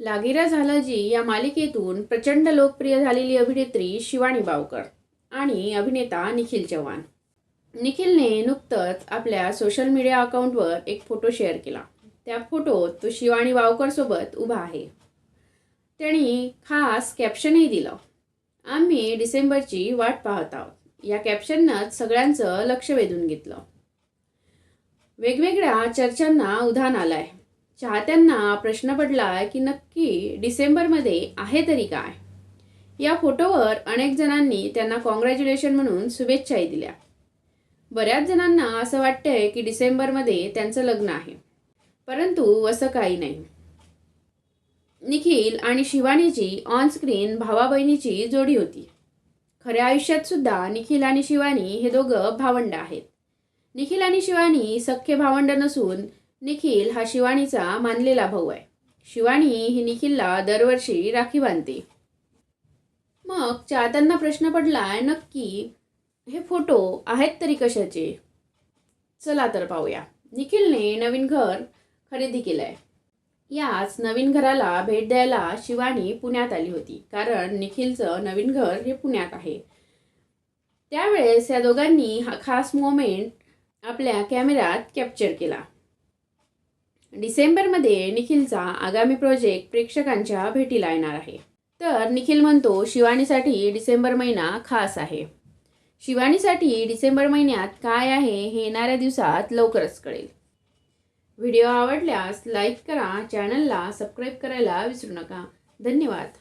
लागिरा झालं जी या मालिकेतून प्रचंड लोकप्रिय झालेली अभिनेत्री शिवानी बावकर आणि अभिनेता निखिल चव्हाण. निखिलने नुकतंच आपल्या सोशल मीडिया अकाउंटवर एक फोटो शेअर केला. त्या फोटोत तो शिवानी बावकरसोबत उभा आहे. त्यांनी खास कॅप्शनही दिलं. आम्ही डिसेंबरची वाट पाहत आहोत. या कॅप्शननंच सगळ्यांचं लक्ष वेधून घेतलं. वेगवेगळ्या चर्चांना उधाण आलंय. चाहत्यांना प्रश्न पडलाय की नक्की डिसेंबरमध्ये आहे तरी काय? या फोटोवर अनेक जणांनी त्यांना कॉंग्रॅच्युलेशन म्हणून शुभेच्छाही दिल्या. बऱ्याच जणांना असं वाटतंय की डिसेंबरमध्ये त्यांचं लग्न आहे. परंतु असं काही नाही. निखिल आणि शिवानीची ऑन स्क्रीन भावा बहिणीची जोडी होती. खऱ्या आयुष्यात सुद्धा निखिल आणि शिवानी हे दोघं भावंड आहेत. निखिल आणि शिवानी सख्खे भावंड नसून निखिल हा शिवाणीचा मानलेला भाऊ आहे. शिवानी ही निखिलला दरवर्षी राखी बांधते. मग चाहत्यांना प्रश्न पडलाय नक्की हे फोटो आहेत तरी कशाचे? चला तर पाहूया. निखिलने नवीन घर खरेदी केलं आहे याच नवीन घराला भेट द्यायला शिवानी पुण्यात आली होती कारण निखिलचं नवीन घर हे पुण्यात आहे. त्यावेळेस या दोघांनी हा खास मोमेंट आपल्या कॅमेऱ्यात कॅप्चर केला. डिसेंबरमध्ये निखिलचा आगामी प्रोजेक्ट प्रेक्षकांच्या भेटीला येणार आहे. तर निखिल म्हणतो शिवानीसाठी डिसेंबर महिना खास आहे. शिवानीसाठी डिसेंबर महिन्यात काय आहे हे येणाऱ्या दिवसात लवकरच कळेल. व्हिडिओ आवडल्यास लाईक करा चॅनलला सबस्क्राईब करायला विसरू नका. धन्यवाद.